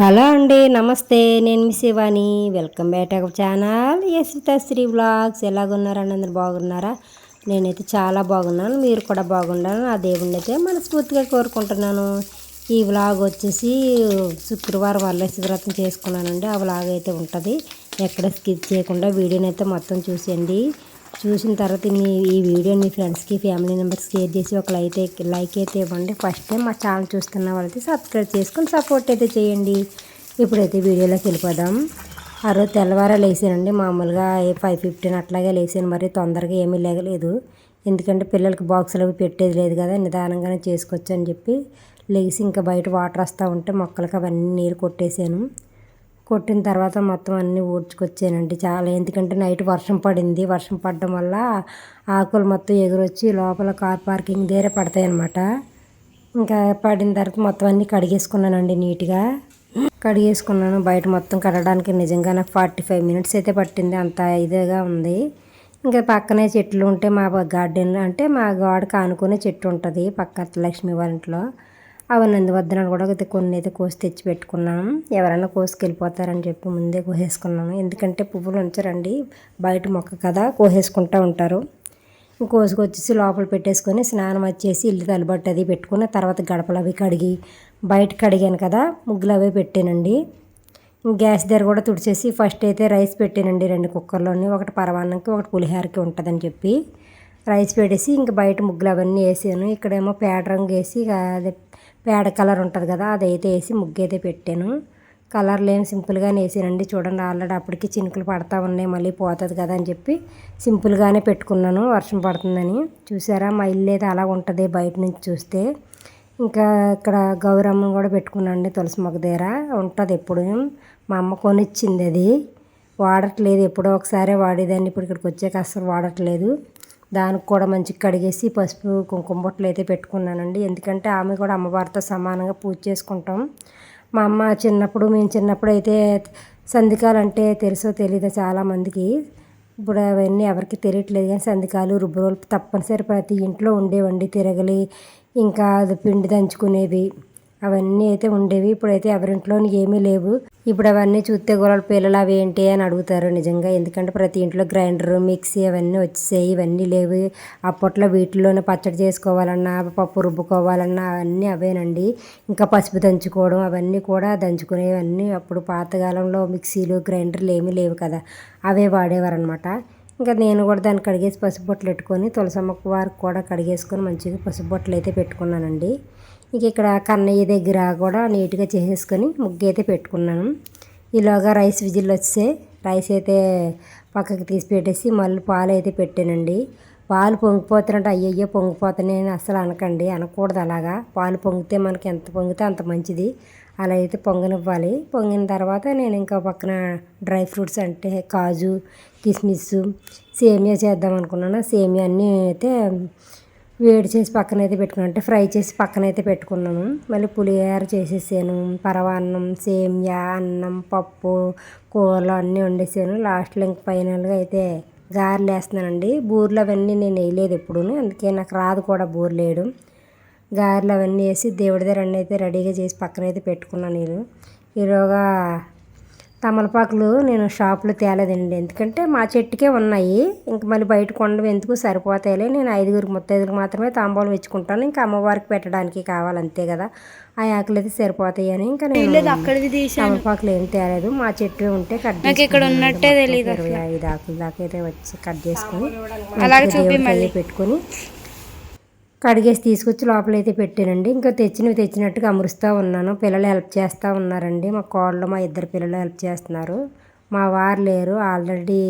Hello అండి నమస్తే. నేను మీ Shivani. Welcome back our channel. Yashwitha Sri vlogs. ఎలాగున్నారండి? అందరు బాగున్నారా? నేనైతే చాలా బాగున్నాను. మీరు కూడా బాగుండాలని ఆ దేవుడిని అయితే మనస్ఫూర్తిగా కోరుకుంటున్నాను. ఈ వ్లాగ్ వచ్చేసి శుక్రవారం వరలక్ష్మి వ్రతం చేసుకున్నానండి. ఆ వ్లాగ్ అయితే ఉంటుంది. ఎక్కడ స్కిప్ చేయకుండా వీడియోని అయితే మొత్తం చూసేయండి. చూసిన తర్వాత మీ ఈ వీడియో మీ ఫ్రెండ్స్కి ఫ్యామిలీ మెంబర్స్ షేర్ చేసి ఒక లైక్ అయితే లైక్ అయితే ఇవ్వండి. ఫస్ట్ టైం మా ఛానల్ చూస్తున్న వాళ్ళైతే సబ్స్క్రైబ్ చేసుకొని సపోర్ట్ అయితే చేయండి. ఇప్పుడైతే వీడియోలోకి వెళ్ళిపోదాం. ఆ రోజు తెల్లవారా లేసానండి మామూలుగా ఫైవ్ ఫిఫ్టీన్ అట్లాగే లేసాను మరి తొందరగా ఏమీ లేగలేదు. ఎందుకంటే పిల్లలకి బాక్సులు అవి పెట్టేది లేదు కదా. నిదానంగానే చేసుకోవచ్చు అని చెప్పి లేచి ఇంకా బయట వాటర్ వస్తూ ఉంటే మొక్కలకి అవన్నీ నీరు కొట్టేశాను కొట్టిన తర్వాత మొత్తం అన్నీ ఊడ్చుకొచ్చానండి చాలా. ఎందుకంటే నైట్ వర్షం పడింది. వర్షం పడడం వల్ల ఆకులు మొత్తం ఎగురొచ్చి లోపల కార్ పార్కింగ్ దగ్గర పడతాయి అన్నమాట ఇంకా పడిన తర్వాత మొత్తం అన్నీ కడిగేసుకున్నానండి నీట్గా. కడిగేసుకున్నాను. బయట మొత్తం కడగడానికి నిజంగా నాకు ఫార్టీ ఫైవ్ మినిట్స్ అయితే పట్టింది. అంత ఇదిగా ఉంది. ఇంకా పక్కనే చెట్లు ఉంటే మా గార్డెన్ అంటే మా గోడకు ఆనుకునే చెట్టు ఉంటుంది. పక్క లక్ష్మీ వాళ్ళ ఇంట్లో. అవి నందివర్ధనాలు కూడా అయితే కొన్ని అయితే కోసి తెచ్చి పెట్టుకున్నాను ఎవరైనా కోసుకెళ్ళిపోతారని చెప్పి ముందే కోసేసుకున్నాను ఎందుకంటే పువ్వులు ఉంచరండి. బయట మొక్క కదా కోసేసుకుంటూ ఉంటారు. కోసుకొచ్చేసి లోపల పెట్టేసుకొని స్నానం వచ్చేసి ఇల్లు తలబట్టి అది పెట్టుకున్న తర్వాత గడపలు అవి కడిగి బయట కడిగాను కదా ముగ్గులు అవే పెట్టానండి. గ్యాస్ దగ్గర కూడా తుడిచేసి ఫస్ట్ అయితే రైస్ పెట్టానండి రెండు కుక్కర్లోని. ఒకటి పరవాన్నంకి ఒకటి పులిహారకి ఉంటుందని చెప్పి. రైస్ పెట్టేసి ఇంక బయట ముగ్గులు అవన్నీ వేసాను. ఇక్కడేమో పేడ రంగు వేసి అదే పేడ కలర్ ఉంటుంది కదా అదైతే వేసి ముగ్గు అయితే పెట్టాను. కలర్లు ఏం సింపుల్గానే వేసానండి. చూడండి ఆల్రెడీ అప్పటికి చినుకులు పడతా ఉన్నాయి మళ్ళీ పోతుంది కదా అని చెప్పి సింపుల్గానే పెట్టుకున్నాను. వర్షం పడుతుందని. చూసారా మా ఇల్లు అయితే అలా ఉంటుంది బయట నుంచి చూస్తే. ఇంకా ఇక్కడ గౌరమ్మ కూడా పెట్టుకున్నాండి తులసి మొక్క దగ్గర. ఉంటుంది ఎప్పుడు. మా అమ్మ కొనిచ్చింది అది. వాడట్లేదు ఎప్పుడో ఒకసారి వాడేదాన్ని. ఇప్పుడు ఇక్కడికి వచ్చాక అస్సలు వాడట్లేదు. దానికి కూడా మంచిగా కడిగేసి పసుపు కుంకుమ బొట్టలు అయితే పెట్టుకున్నానండి. ఎందుకంటే ఆమె కూడా అమ్మవారితో సమానంగా పూజ చేసుకుంటాం. మా అమ్మ చిన్నప్పుడు మేము చిన్నప్పుడు అయితే సంధికాలు అంటే తెలుసో తెలియదు చాలామందికి ఇప్పుడు అవన్నీ ఎవరికి తెలియట్లేదు కానీ సంధికాలు రుబ్బురోలు తప్పనిసరి ప్రతి ఇంట్లో ఉండేవండి తిరగలి. ఇంకా అది పిండి దంచుకునేవి. అవన్నీ అయితే ఉండేవి. ఇప్పుడైతే ఎవరింట్లోని ఏమీ లేవు. ఇప్పుడు అవన్నీ చూస్తే గొడవల పిల్లలు అవి ఏంటి అని అడుగుతారు నిజంగా. ఎందుకంటే ప్రతి ఇంట్లో గ్రైండర్ మిక్సీ అవన్నీ వచ్చేసాయి. ఇవన్నీ లేవు. అప్పట్లో వీటిలోనే పచ్చడి చేసుకోవాలన్నా పప్పు రుబ్బుకోవాలన్నా అవన్నీ అవేనండి. ఇంకా పసుపు దంచుకోవడం అవన్నీ కూడా దంచుకునేవన్నీ అప్పుడు పాతకాలంలో మిక్సీలు గ్రైండర్లు ఏమీ లేవు కదా. అవే వాడేవారు అనమాట ఇంకా నేను కూడా దాన్ని కడిగేసి పసుపు బొట్టలు పెట్టుకొని తులసమ్మకు వారికి కూడా కడిగేసుకొని మంచిగా పసుపు బొట్టలు అయితే పెట్టుకున్నానండి. ఇక ఇక్కడ కన్నయ్య దగ్గర కూడా నీట్గా చేసేసుకొని ముగ్గు అయితే పెట్టుకున్నాను. ఈలోగా రైస్ విజిల్ వస్తే రైస్ అయితే పక్కకి తీసి పెట్టేసి మళ్ళీ పాలు అయితే పెట్టానండి. పాలు పొంగిపోతున్నట్టు అయ్యయ్యో పొంగిపోతున్నాయని అసలు అనకండి. అనకూడదు అలాగా. పాలు పొంగితే మనకి ఎంత పొంగితే అంత మంచిది. అలా అయితే పొంగనివ్వాలి. పొంగిన తర్వాత నేను ఇంకా పక్కన డ్రై ఫ్రూట్స్ అంటే కాజు కిస్మిస్ సేమియా చేద్దాం అనుకున్నాను. సేమియా అన్నీ అయితే వేడి చేసి పక్కన అయితే పెట్టుకున్నాను. అంటే ఫ్రై చేసి పక్కన అయితే పెట్టుకున్నాను. మళ్ళీ పులిహోర చేసేసాను. పరవాన్నం సేమియా అన్నం పప్పు కూరలు అన్నీ వండేసాను. లాస్ట్లో ఇంక ఫైనల్గా అయితే గారెలు వేస్తున్నానండి. బూరెలు అవన్నీ నేను వేయలేదు ఎప్పుడు అందుకే నాకు రాదు కూడా బూరెలు వేయడం. గారెలు అవన్నీ వేసి దేవుడి దగ్గర అన్నీ అయితే రెడీగా చేసి పక్కన అయితే పెట్టుకున్నాను నేను. ఈరోగా తమలపాకులు నేను షాపులో తేలేదండి. ఎందుకంటే మా చెట్టుకే ఉన్నాయి. ఇంక మళ్ళీ బయట కొండవి ఎందుకు సరిపోతాయిలే. నేను ఐదుగురికి ముత్తైదులకు మాత్రమే తాంబూలం ఇచ్చుకుంటాను. ఇంకా అమ్మవారికి పెట్టడానికి కావాలి అంతే కదా. ఆ ఆకులు అయితే సరిపోతాయి అని ఇంకా నేను తమలపాకులు ఏం తేలేదు. మా చెట్టు ఉంటే కట్ ఇక్కడ ఉన్నట్టే తెలియదు ఇరవై ఐదు ఆకులు దాకా అయితే వచ్చి కట్ చేసుకొని అలాగే పెట్టుకొని కడిగేసి తీసుకొచ్చి లోపలైతే పెట్టానండి. ఇంకా తెచ్చినవి తెచ్చినట్టుగా అమరుస్తూ ఉన్నాను. పిల్లలు హెల్ప్ చేస్తూ ఉన్నారండి. మా కోళ్ళు మా ఇద్దరు పిల్లలు హెల్ప్ చేస్తున్నారు. మా వారు లేరు. ఆల్రెడీ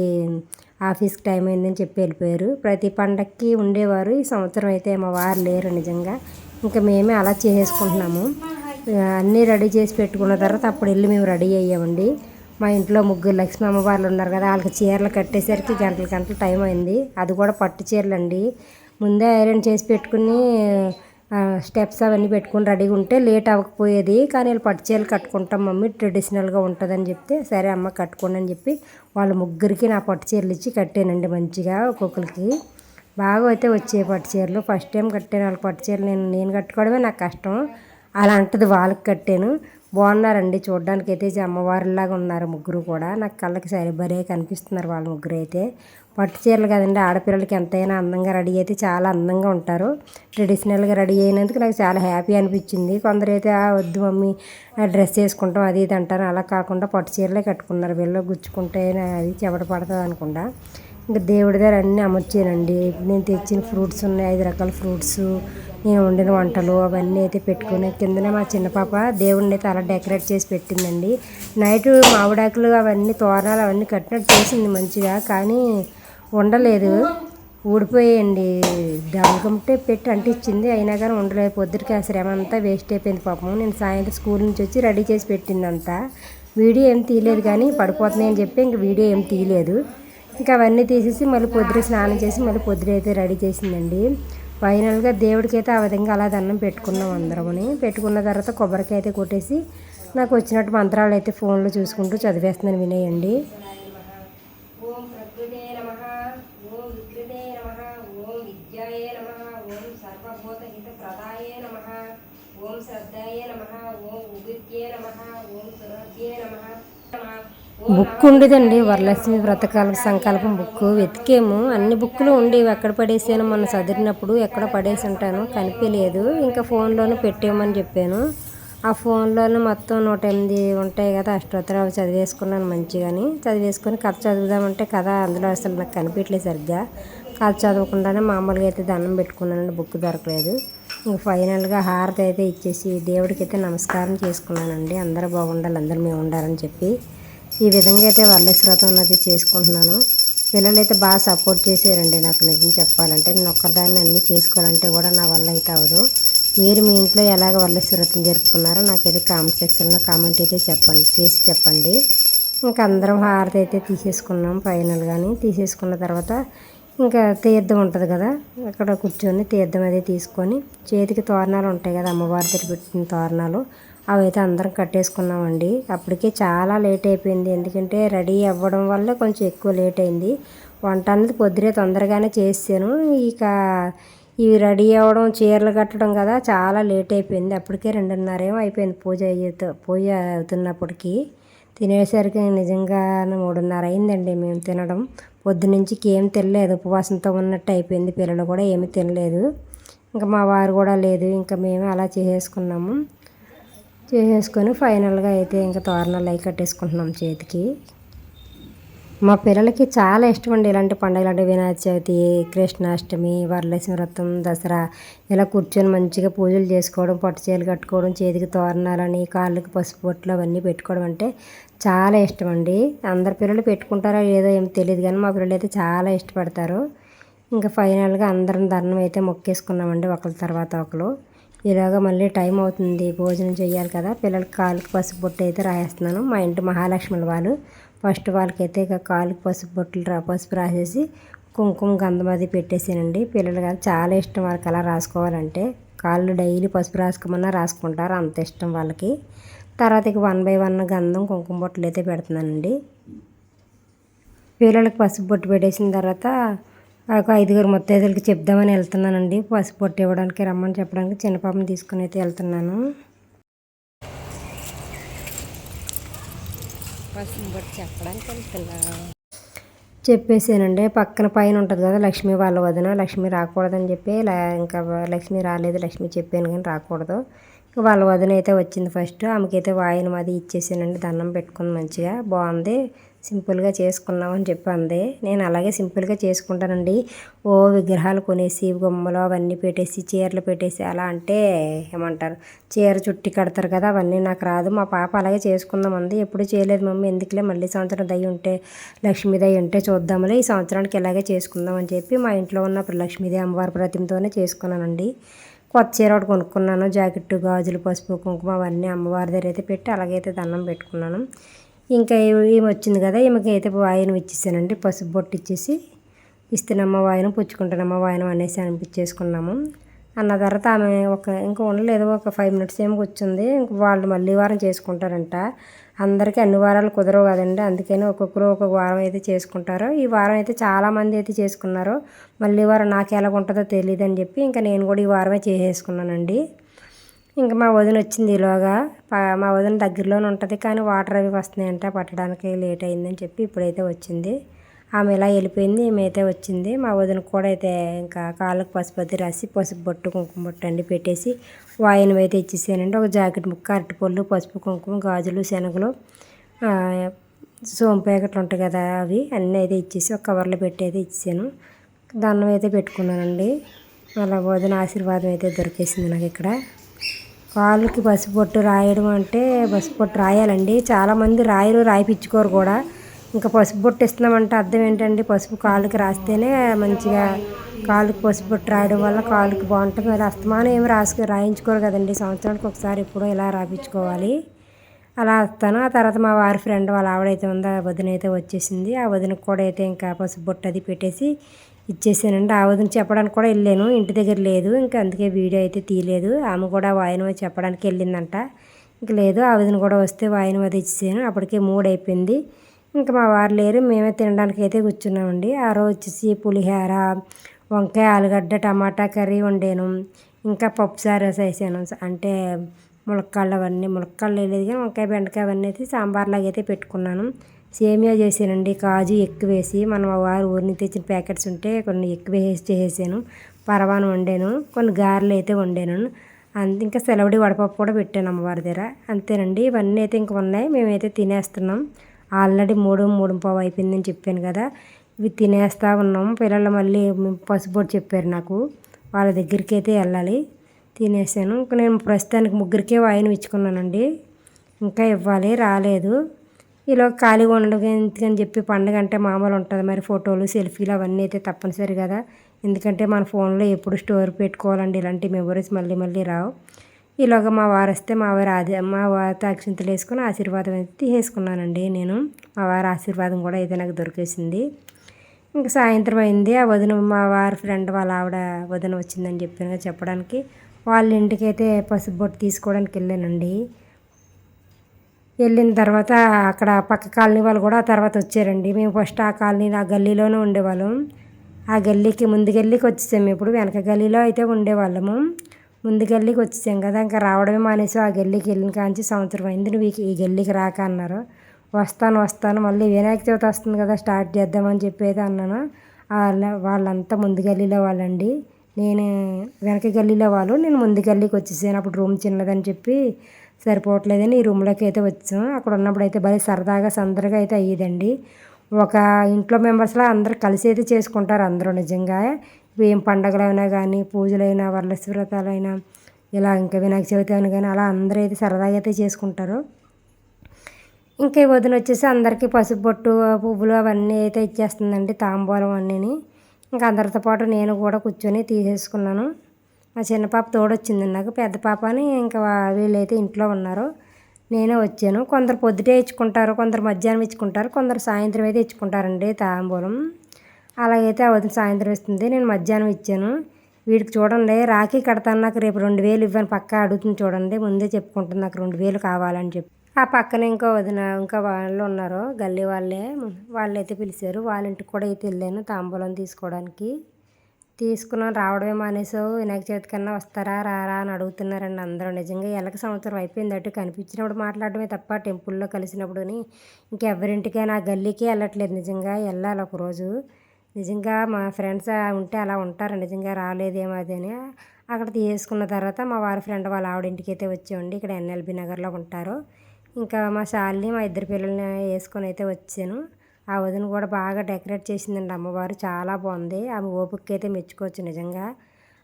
ఆఫీస్కి టైం అయిందని చెప్పి వెళ్ళిపోయారు. ప్రతి పండక్కి ఉండేవారు. ఈ సంవత్సరం అయితే మా వారు లేరు నిజంగా. ఇంకా మేమే అలా చేసేసుకుంటున్నాము. అన్నీ రెడీ చేసి పెట్టుకున్న తర్వాత అప్పుడు వెళ్ళి మేము రెడీ అయ్యామండి. మా ఇంట్లో ముగ్గురు లక్ష్మీ అమ్మవార్లు ఉన్నారు కదా వాళ్ళకి చీరలు కట్టేసరికి గంటల గంటల టైం అయింది. అది కూడా పట్టు చీరలు అండి ముందే ఐరన్ చేసి పెట్టుకుని స్టెప్స్ అవన్నీ పెట్టుకుని రెడీగా ఉంటే లేట్ అవ్వకపోయేది. కానీ వీళ్ళు పట్టు చీరలు కట్టుకుంటాం మమ్మీ ట్రెడిషనల్గా ఉంటుందని చెప్తే సరే అమ్మ కట్టుకోండి అని చెప్పి వాళ్ళ ముగ్గురికి నా పట్టు చీరలు ఇచ్చి కట్టానండి మంచిగా ఒక్కొక్కరికి. బాగా అయితే వచ్చాయి పట్టు చీరలు. ఫస్ట్ టైం కట్టాను వాళ్ళ పట్టు చీరలు. నేను నేను కట్టుకోవడమే నాకు కష్టం. అలాంటిది వాళ్ళకి కట్టాను. బాగున్నారండి. చూడడానికి అయితే అమ్మవారిలాగా ఉన్నారు ముగ్గురు కూడా. నాకు కళ్ళకి సరి భలే కనిపిస్తున్నారు వాళ్ళ ముగ్గురు అయితే పట్టు చీరలు కదండి ఆడపిల్లలకి ఎంతైనా అందంగా రెడీ అయితే చాలా అందంగా ఉంటారు. ట్రెడిషనల్గా రెడీ అయినందుకు నాకు చాలా హ్యాపీ అనిపించింది. కొందరు అయితే "ఆ, వద్దు మమ్మీ డ్రెస్ వేసుకుంటాం అది ఇది అంటారు. అలా కాకుండా పట్టు చీరలే కట్టుకున్నారు. వీళ్ళు గుచ్చుకుంటే అది చెమట పడుతుంది అనుకుండా. ఇంకా దేవుడి దగ్గర అన్నీ అమర్చానండి. నేను తెచ్చిన ఫ్రూట్స్ ఉన్నాయి ఐదు రకాల ఫ్రూట్స్ నేను వండిన వంటలు అవన్నీ అయితే పెట్టుకుని కిందనే మా చిన్న పాప దేవుడిని అయితే అలా డెకరేట్ చేసి పెట్టిందండి. నైట్ మామిడాకులు అవన్నీ తోరణాలు అవన్నీ కట్టినట్టు చేసింది మంచిగా కానీ ఉండలేదు ఊడిపోయాయండి. డబ్బుకంటే పెట్టి అంటించింది అయినా కానీ ఉండలేదు పొద్దుటికి ఆ శ్రమ అంతా వేస్ట్ అయిపోయింది పాపం. నేను సాయంత్రం స్కూల్ నుంచి వచ్చి రెడీ చేసి పెట్టింది అంతా వీడియో ఏం తీయలేదు కానీ పడిపోతున్నాయని చెప్పి ఇంక వీడియో ఏం తీయలేదు. ఇంకా అవన్నీ తీసేసి మళ్ళీ పొద్దున స్నానం చేసి మళ్ళీ పొద్దున అయితే రెడీ చేసిందండి. ఫైనల్గా దేవుడికైతే ఆ విధంగా అలా దండం పెట్టుకున్నాం అందరముని. పెట్టుకున్న తర్వాత కొబ్బరికాయ అయితే కొట్టేసి నాకు వచ్చినట్టు మంత్రాలు అయితే ఫోన్లో చూసుకుంటూ చదివేస్తున్నాను వినేయండి. బుక్ ఉండేదండి. వరలక్ష్మి వ్రతకాల సంకల్పం బుక్. వెతికేము. అన్ని బుక్కులు ఉండేవి. ఎక్కడ పడేసాను? మొన్న చదివినప్పుడు ఎక్కడ పడేసి ఉంటాను. కనిపించలేదు. ఇంకా ఫోన్లోనే పెట్టేయమని చెప్పాను. ఆ ఫోన్లోనే మొత్తం నూట ఎనిమిది ఉంటాయి కదా. అష్టోత్తరం అవి చదివేసుకున్నాను మంచిగాని. చదివేసుకొని కథ చదువుదామంటే కథ అందులో అసలు నాకు కనిపించలేదు సరిగ్గా. కథ చదవకుండానే మామూలుగా అయితే దండం పెట్టుకున్నానండి. బుక్ దొరకలేదు. ఇంక ఫైనల్గా హారతి అయితే ఇచ్చేసి దేవుడికి అయితే నమస్కారం చేసుకున్నానండి. అందరూ బాగుండాలి. అందరూ మేము ఉండాలని చెప్పి. ఈ విధంగా అయితే వరలక్ష్వ్రతం అన్నది చేసుకుంటున్నాను. పిల్లలు అయితే బాగా సపోర్ట్ చేశారండి నాకు నిజం చెప్పాలంటే. నేను ఒక్కదాన్ని అన్నీ చేసుకోవాలంటే కూడా నా వల్ల అయితే అవ్వదు. మీరు మీ ఇంట్లో ఎలాగ వరలక్ష్వ్రతం జరుపుకున్నారో నాకైతే కామెంట్ సెక్షన్లో కామెంట్ అయితే చెప్పండి చేసి చెప్పండి. ఇంకా అందరం హారతి అయితే తీసేసుకున్నాం ఫైనల్ కానీ తీసేసుకున్న తర్వాత ఇంకా తీర్థం ఉంటుంది కదా అక్కడ కూర్చొని తీర్థం అదే తీసుకొని చేతికి తోరణాలు ఉంటాయి కదా అమ్మవారి దగ్గర పెట్టిన తోరణాలు. అవైతే అందరం కట్టేసుకున్నామండి. అప్పటికే చాలా లేట్ అయిపోయింది. ఎందుకంటే రెడీ అవ్వడం వల్ల కొంచెం ఎక్కువ లేట్ అయింది. వంట అనేది పొద్దునే తొందరగానే చేసాను ఇక ఇవి రెడీ అవ్వడం చీరలు కట్టడం కదా చాలా లేట్ అయిపోయింది. అప్పటికే రెండున్నరేమో అయిపోయింది పూజ అయ్యేతో పూజ అవుతున్నప్పటికీ. తినేసరికి నిజంగా మూడున్నర అయిందండి మేము తినడం. పొద్దునుంచి ఏం తినలేదు. ఉపవాసంతో ఉన్నట్టు అయిపోయింది. పిల్లలు కూడా ఏమీ తినలేదు. ఇంకా మా వారు కూడా లేదు. ఇంకా మేము అలా చేసేసుకున్నాము. చేసేసుకొని ఫైనల్గా అయితే ఇంకా తోరణాలు అవి కట్టేసుకుంటున్నాం చేతికి. మా పిల్లలకి చాలా ఇష్టం అండి ఇలాంటి పండుగలు అంటే వినాయక చవితి కృష్ణాష్టమి వరలక్ష్మి వ్రతం దసరా. ఇలా కూర్చొని మంచిగా పూజలు చేసుకోవడం పట్టు చీరలు కట్టుకోవడం చేతికి తోరణాలని కాళ్ళకి పసుపు బొట్లు అవన్నీ పెట్టుకోవడం అంటే చాలా ఇష్టం అండి. అందరి పిల్లలు పెట్టుకుంటారో ఏదో ఏం తెలియదు కానీ మా పిల్లలు అయితే చాలా ఇష్టపడతారు. ఇంకా ఫైనల్గా అందరం దండం అయితే మొక్కేసుకున్నామండి ఒకరి తర్వాత ఒకరు ఇలాగ మళ్ళీ టైం అవుతుంది భోజనం చేయాలి కదా. పిల్లలకి కాలుకి పసుపు బొట్టు అయితే రాయేస్తున్నాను. మా ఇంటి మహాలక్ష్మి వాళ్ళు ఫస్ట్ వాళ్ళకైతే ఇక కాలుకి పసుపు బొట్టులు రా పసుపు రాసేసి కుంకుమ గంధం అది పెట్టేసానండి. పిల్లలు కదా చాలా ఇష్టం వాళ్ళకి అలా రాసుకోవాలంటే. కాళ్ళు డైలీ పసుపు రాసుకోమన్నా రాసుకుంటారు అంత ఇష్టం వాళ్ళకి. తర్వాత ఇక వన్ బై వన్ గంధం కుంకుమ బొట్టలు అయితే పెడుతున్నానండి. పిల్లలకి పసుపు బొట్టు పెట్టేసిన తర్వాత ఒక ఐదుగురు ముత్తైదులకి చెప్దామని వెళ్తున్నానండి. పసుపు బొట్టు ఇవ్వడానికి రమ్మని చెప్పడానికి చిన్న పాపని తీసుకుని అయితే వెళ్తున్నాను. పసుపు చెప్పడానికి వెళ్తున్నా. చెప్పేసానండి పక్కన పైన ఉంటుంది కదా లక్ష్మి వాళ్ళ వదిన లక్ష్మి రాకూడదని చెప్పి ఇంకా లక్ష్మి రాలేదు లక్ష్మి చెప్పాను కానీ రాకూడదు. ఇంకా వాళ్ళ వదిన అయితే వచ్చింది ఫస్ట్ ఆమెకైతే వాయినం అది ఇచ్చేసానండి దండం పెట్టుకుంది మంచిగా. బాగుంది. సింపుల్గా చేసుకున్నాం అని చెప్పి అంది నేను అలాగే సింపుల్గా చేసుకుంటానండి. ఓ విగ్రహాలు కొనేసి బొమ్మలు అవన్నీ పెట్టేసి చీరలు పెట్టేసి అలా అంటే ఏమంటారు? చీర చుట్టి కడతారు కదా అవన్నీ నాకు రాదు. మా పాప అలాగే చేసుకుందాం అంది. ఎప్పుడు చేయలేదు మమ్మీ. ఎందుకులే? మళ్ళీ సంవత్సరం దయ ఉంటే లక్ష్మీదయ ఉంటే చూద్దాములే ఈ సంవత్సరానికి ఇలాగే చేసుకుందాం అని చెప్పి మా ఇంట్లో ఉన్న లక్ష్మీదేవి అమ్మవారి ప్రతిమతోనే చేసుకున్నానండి. కొత్త చీర ఒకటి కొనుక్కున్నాను. జాకెట్ గాజులు పసుపు కుంకుమ అవన్నీ అమ్మవారి దగ్గర అయితే పెట్టి అలాగైతే దండం పెట్టుకున్నాను. ఇంకా ఏమొచ్చింది వచ్చింది కదా ఈమెకి అయితే వాయనం ఇచ్చేసానండి. పసుపు బొట్టు ఇచ్చేసి ఇస్తేనమ్మ వాయనం పుచ్చుకుంటానమ్మ వాయనం అనేసి అనిపించేసుకున్నాము. అన్న తర్వాత ఆమె ఒక ఇంకా ఉండలేదు ఒక ఫైవ్ మినిట్స్ ఏమో కూర్చుంది. ఇంక వాళ్ళు మళ్ళీ వారం చేసుకుంటారంట. అందరికీ అన్ని వారాలు కుదరవు కదండి. అందుకని ఒక్కొక్కరు ఒక్కొక్క వారం అయితే చేసుకుంటారు. ఈ వారం అయితే చాలామంది అయితే చేసుకున్నారు. మళ్ళీ వారం నాకు ఎలా ఉంటుందో తెలియదు అని చెప్పి ఇంకా నేను కూడా ఈ వారమే చేసేసుకున్నానండి. ఇంకా మా వదిన వచ్చింది ఈలోగా. మా వదిన దగ్గరలోనే ఉంటుంది కానీ వాటర్ అవి వస్తున్నాయంట పట్టడానికి లేట్ అయిందని చెప్పి ఇప్పుడైతే వచ్చింది. ఆమె ఇలా వెళ్ళిపోయింది ఈమె అయితే వచ్చింది. మా వదిన కూడా అయితే ఇంకా కాళ్ళకు పసుపు రాసి పసుపు బొట్టు కుంకుమ బొట్టు అండి పెట్టేసి వాయినం అయితే ఇచ్చేసానండి. ఒక జాకెట్ ముక్క అరటిపళ్ళు పసుపు కుంకుమ గాజులు శనగలు సోంపు ప్యాకెట్లు ఉంటాయి కదా అవి అన్నీ అయితే ఇచ్చేసి ఒక కవర్లో పెట్టి అయితే ఇచ్చాను దండం అయితే పెట్టుకున్నానండి. అలా వదిన ఆశీర్వాదం అయితే దొరికేసింది నాకు ఇక్కడ. కాళ్ళకి పసుపొట్టు రాయడం అంటే పసుపొట్టు రాయాలండి. చాలామంది రాయరు రాయిపించుకోరు కూడా. ఇంకా పసుపు బొట్టు ఇస్తున్నామంటే అర్థం ఏంటండి? పసుపు కాళ్ళకి రాస్తేనే మంచిగా కాళ్ళకి పసుపు బొట్టు రాయడం వల్ల కాళ్ళకి బాగుంటుంది. మరి అస్తమానం ఏమి రాసుకు రాయించుకోరు కదండి. సంవత్సరానికి ఒకసారి ఎప్పుడో ఇలా రాయించుకోవాలి అలా వస్తాను ఆ తర్వాత మా వారి ఫ్రెండ్ వాళ్ళ ఆవిడైతే ఉందో ఆ వదిన అయితే వచ్చేసింది. ఆ వదినకు కూడా అయితే ఇంకా పసుపు బొట్టు అది పెట్టేసి ఇచ్చేసానండి. ఆ చెప్పడానికి కూడా వెళ్ళాను. ఇంటి దగ్గర లేదు. ఇంకా అందుకే వీడియో అయితే తీయలేదు. ఆమె కూడా వాయనం చెప్పడానికి వెళ్ళిందంట. ఇంక లేదు. ఆ కూడా వస్తే వాయనం అది ఇచ్చేసాను. అప్పటికే మూడు అయిపోయింది. ఇంకా మా వారు లేరు. మేమే తినడానికి అయితే కూర్చున్నామండి. ఆ రోజు వచ్చేసి పులిహోర వంకాయ ఆలుగడ్డ టమాటా కర్రీ వండాను. ఇంకా పప్పుసారు వేసాను అంటే ములక్కాళ్ళు అవన్నీ. ములక్కాళ్ళు వేయలేదు కానీ వంకాయ బెండకాయ అవన్నీ అయితే సాంబార్లాగా అయితే పెట్టుకున్నాను. సేమియా చేసానండి కాజు ఎక్కువ వేసి మన వారు ఊరి నుంచి తెచ్చిన ప్యాకెట్స్ ఉంటే కొన్ని ఎక్కువ వేసి చేసేసాను. పరవాను వండాను. కొన్ని గారెలు అయితే వండాను. అంత ఇంకా సెలవుడి వడపప్పు కూడా పెట్టాను అమ్మవారి దగ్గర. అంతేనండి. ఇవన్నీ అయితే ఇంక ఉన్నాయి. మేమైతే తినేస్తున్నాం. ఆల్రెడీ మూడు మూడు పావు అయిపోయిందని చెప్పాను కదా. ఇవి తినేస్తా ఉన్నాం. పిల్లలు మళ్ళీ పసుపొట్టు చెప్పారు నాకు. వాళ్ళ దగ్గరికి అయితే వెళ్ళాలి. తినేసాను. ఇంకా నేను ప్రస్తుతానికి ముగ్గురికే వాయినం ఇచ్చుకున్నానండి. ఇంకా ఇవ్వాలి. రాలేదు. ఇలా ఖాళీగా ఉండడం ఎందుకని చెప్పి పండుగ అంటే మామూలు ఉంటుంది. మరి ఫోటోలు సెల్ఫీలు అవన్నీ అయితే తప్పనిసరి కదా. ఎందుకంటే మన ఫోన్లో ఎప్పుడు స్టోర్ పెట్టుకోవాలండి. ఇలాంటి మెమొరీస్ మళ్ళీ మళ్ళీ రావు. ఇలాగ మా వారు వస్తే మా వారు ఆది మా వారితో అక్షింతలు వేసుకుని ఆశీర్వాదం అయితే తీసేసుకున్నానండి నేను. మా వారి ఆశీర్వాదం కూడా అయితే నాకు దొరికేసింది. ఇంకా సాయంత్రం అయింది. ఆ వదిన మా వారి ఫ్రెండ్ వాళ్ళ ఆవిడ వదిన వచ్చిందని చెప్పిన చెప్పడానికి. వాళ్ళ ఇంటికైతే పసుపు బొట్టు తీసుకోవడానికి వెళ్ళానండి. వెళ్ళిన తర్వాత అక్కడ పక్క కాలనీ వాళ్ళు కూడా ఆ తర్వాత వచ్చారండి. మేము ఫస్ట్ ఆ కాలనీ ఆ గల్లీలోనే ఉండేవాళ్ళం. ఆ గల్లీకి ముందు గల్లీకి వచ్చేసాము ఇప్పుడు వెనక గల్లీలో అయితే ఉండేవాళ్ళము. ముందు గల్లీకి వచ్చేసాం కదా ఇంకా రావడమే మానేసి ఆ గల్లీకి వెళ్ళిన కాంచి సంవత్సరం అయింది. నువ్వు ఈ- ఈ గల్లీకి రాక అన్నారు. వస్తాను వస్తాను మళ్ళీ వినాయక చవితి వస్తుంది కదా స్టార్ట్ చేద్దామని చెప్పి అయితే అన్నాను వాళ్ళ వాళ్ళంతా ముందు గల్లీలో వాళ్ళండి. నేను వెనక గల్లీలో వాళ్ళు నేను ముందు గల్లీకి వచ్చేసాను. అప్పుడు రూమ్ చిన్నదని చెప్పి సరిపోవట్లేదని ఈ రూమ్లోకి అయితే వచ్చాం. అక్కడ ఉన్నప్పుడు అయితే భలే సరదాగా సందడిగా అయితే అయ్యేదండి. ఒక ఇంట్లో మెంబర్స్లో అందరు కలిసి అయితే చేసుకుంటారు అందరూ నిజంగా. ఏం పండగలైనా కానీ పూజలైనా వరలక్ష్మి వ్రతాలైనా ఇలా ఇంకా వినాయక చవితి అయినా కానీ అలా అందరూ అయితే సరదాగా అయితే చేసుకుంటారు. ఇంకా ఈ వదిన వచ్చేసి అందరికీ పసుపుపొట్టు పువ్వులు అవన్నీ అయితే ఇచ్చేస్తుందండి తాంబూలం అన్నీని. ఇంకా అందరితో పాటు నేను కూడా కూర్చొని తీసేసుకున్నాను. మా చిన్న పాప తోడొచ్చింది నాకు పెద్ద పాపని ఇంకా వీళ్ళైతే ఇంట్లో ఉన్నారు. నేనే వచ్చాను. కొందరు పొద్దుటే ఇచ్చుకుంటారు కొందరు మధ్యాహ్నం ఇచ్చుకుంటారు కొందరు సాయంత్రం అయితే ఇచ్చుకుంటారండి తాంబూలం. అలాగైతే ఆ వదిన సాయంత్రం ఇస్తుంది నేను మధ్యాహ్నం ఇచ్చాను. వీడికి చూడండి రాఖీ కడతాను నాకు రేపు రెండు వేలు ఇవ్వని పక్క అడుగుతుంది చూడండి ముందే చెప్పుకుంటుంది నాకు రెండు వేలు కావాలని చెప్పి. ఆ పక్కన ఇంకో వదిన ఇంకా వాళ్ళు ఉన్నారు గల్లీ వాళ్ళే వాళ్ళైతే పిలిచారు వాళ్ళ ఇంటికి కూడా అయితే వెళ్ళాను తాంబూలం తీసుకోవడానికి. తీసుకున్నాం రావడమే మానేసావు వినాయక చవితి కన్నా వస్తారా రారా అని అడుగుతున్నారండి అందరూ. నిజంగా ఎలక సంవత్సరం అయిపోయింది. అటు కనిపించినప్పుడు మాట్లాడడమే తప్ప టెంపుల్లో కలిసినప్పుడుని ఇంకెవరింటికైనా నా గల్లీకి వెళ్ళట్లేదు నిజంగా. వెళ్ళాలి ఒకరోజు నిజంగా మా ఫ్రెండ్స్ ఉంటే అలా ఉంటారు. నిజంగా రాలేదేమో అది అని. అక్కడ తీసుకున్న తర్వాత మా వారి ఫ్రెండ్ వాళ్ళ ఆవిడింటికైతే అయితే వచ్చామండి. ఇక్కడ ఎన్ఎల్బి నగర్లో ఉంటారు. ఇంకా మా శాలిని మా ఇద్దరు పిల్లల్ని వేసుకొని అయితే వచ్చాను. ఆ వదిన కూడా బాగా డెకరేట్ చేసిందండి అమ్మవారు. చాలా బాగుంది. ఆమె ఓపిక అయితే మెచ్చుకోవచ్చు నిజంగా.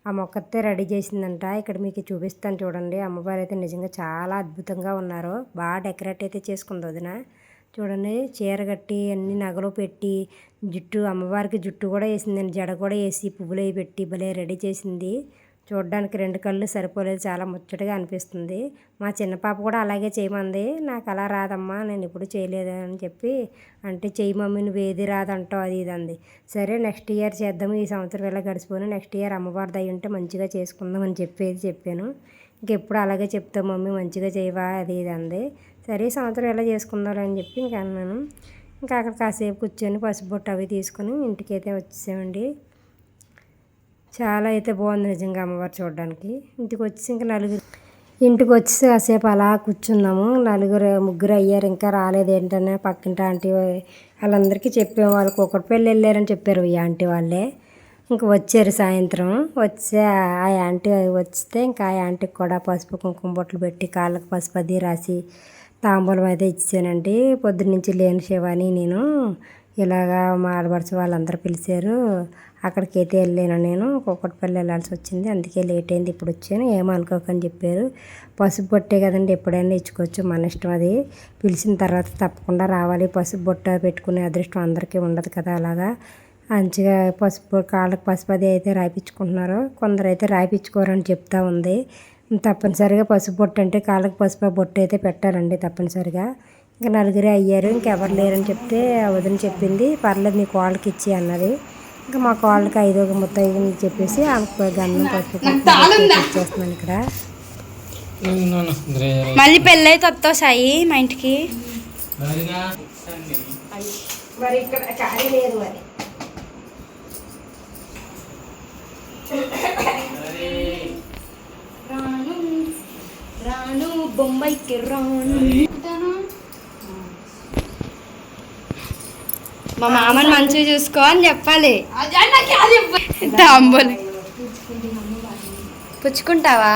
ఆ మొక్కతే రెడీ చేసిందంట. ఇక్కడ మీకు చూపిస్తాను చూడండి. అమ్మవారు అయితే నిజంగా చాలా అద్భుతంగా ఉన్నారు. బాగా డెకరేట్ అయితే చేసుకుంది వదిన. చూడండి చీర కట్టి అన్ని నగలు పెట్టి జుట్టు అమ్మవారికి జుట్టు కూడా వేసిందండి. జడ కూడా వేసి పువ్వులు అవి పెట్టి భలే రెడీ చేసింది. చూడడానికి రెండు కళ్ళు సరిపోలేదు చాలా ముచ్చటగా అనిపిస్తుంది. మా చిన్న పాప కూడా అలాగే చేయమంది. నాకు అలా రాదమ్మా నేను ఇప్పుడు చేయలేదు అని చెప్పి అంటే చెయ్యి మమ్మీ నువ్వు ఏది రాదంటావు అది ఇది అంది సరే నెక్స్ట్ ఇయర్ చేద్దాము ఈ సంవత్సరం ఇలా గడిచిపోను నెక్స్ట్ ఇయర్ అమ్మవారి దయ ఉంటే మంచిగా చేసుకుందాం అని చెప్పేది చెప్పాను. ఇంకెప్పుడు అలాగే చెప్తావు మమ్మీ మంచిగా చేయవా అది ఇది అంది సరే ఈ సంవత్సరం ఎలా చేసుకుందాం అని చెప్పి ఇంకా అన్నాను. ఇంకా అక్కడ కాసేపు కూర్చొని పసుపు బొట్టు అవి తీసుకొని ఇంటికైతే వచ్చేసామండి. చాలా అయితే బాగుంది నిజంగా అమ్మవారు చూడడానికి. ఇంటికి వచ్చేసి ఇంకా నలుగురు ఇంటికి వచ్చి కాసేపు అలా కూర్చున్నాము. నలుగురు ముగ్గురు అయ్యారు ఇంకా రాలేదు ఏంటనే పక్కింటి ఆంటీ వాళ్ళందరికీ చెప్పాము. వాళ్ళకి ఒకటి పెళ్ళి వెళ్ళారని చెప్పారు ఈ ఆంటీ వాళ్ళే. ఇంక వచ్చారు సాయంత్రం. వచ్చే ఆ యాంటీ వస్తే ఇంకా ఆ యాంటీకి కూడా పసుపు కుంకుమ బొట్లు పెట్టి కాళ్ళకు పసుపు అది రాసి తాంబూలం అయితే ఇచ్చానండి. పొద్దున్నుంచి లేని శివాని నేను. ఇలాగా మా ఆడపడుచు వాళ్ళందరూ పిలిచారు. అక్కడికి అయితే వెళ్ళాను నేను. కుక్కటిపల్లి వెళ్ళాల్సి వచ్చింది. అందుకే లేట్ అయింది. ఇప్పుడు వచ్చాను. ఏమనుకోకని చెప్పారు. పసుపు బొట్టే కదండి ఎప్పుడైనా ఇచ్చుకోవచ్చు. మన ఇష్టం అది. పిలిచిన తర్వాత తప్పకుండా రావాలి. పసుపు బొట్ట పెట్టుకునే అదృష్టం అందరికీ ఉండదు కదా అలాగా. మంచిగా పసుపు కాళ్ళకి పసుపు అది అయితే రాయించుకుంటున్నారు కొందరు అయితే రాయించుకోరని చెప్తా ఉంది. తప్పనిసరిగా పసుపు బొట్టు అంటే కాళ్ళకి పసుపు బొట్టు అయితే పెట్టాలండి తప్పనిసరిగా. ఇంకా నలుగురే అయ్యారు. ఇంకెవరు లేరని చెప్తే వదిన చెప్పింది. పర్లేదు నీ కోళ్ళకి ఇచ్చి అన్నది. ఇంకా మా కోళ్ళకి ఐదో ముత్తైదు చెప్పేసి ఆమెకు పసుపు ఇచ్చేస్తున్నాను ఇక్కడ. మళ్ళీ పెళ్ళైతే వస్తావు సాయి మా ఇంటికి. మరి ఇక్కడ ఖాళీ లేదు మరి. రాను రాను బొంబాయికి రాను. మా మామని మంచిగా చూసుకో అని చెప్పాలి. తాంబూలి. పుచ్చుకుంటావా?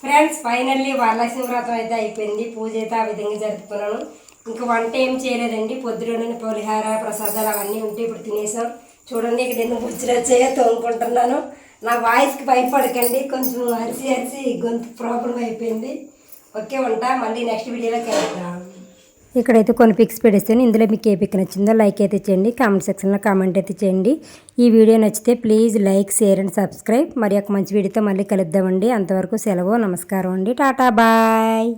ఫ్రెండ్స్ ఫైనల్లీ వరలక్ష్మి వ్రతం అయితే అయిపోయింది. పూజ అయితే ఆ విధంగా జరుపుకున్నాను. ఇంకా వంట ఏం చేయలేదండి. పొద్దున పులిహార ప్రసాదాలు అవన్నీ ఉంటే ఇప్పుడు తినేసాం. చూడండి ఇక్కడ ఎందుకు ముచ్చట వచ్చాయో తోముకుంటున్నాను. నా వాయిస్కి భయపడకండి కొంచెం అరిసి అరిసి గొంతు ప్రాబ్లం అయిపోయింది. ఓకే ఉంటా మళ్ళీ నెక్స్ట్ వీడియోలో కలుద్దాం ఇక్కడైతే కొన్ని పిక్స్ పెట్టేస్తాను ఇందులో మీకు ఏ పిక్ నచ్చిందో లైక్ అయితే చేయండి కామెంట్ సెక్షన్లో కామెంట్ అయితే చేయండి. ఈ వీడియో నచ్చితే please like share and subscribe. మరి ఒక మంచి వీడియోతో మళ్ళీ కలుద్దామండి. అంతవరకు సెలవు నమస్కారం అండి. Tata bye.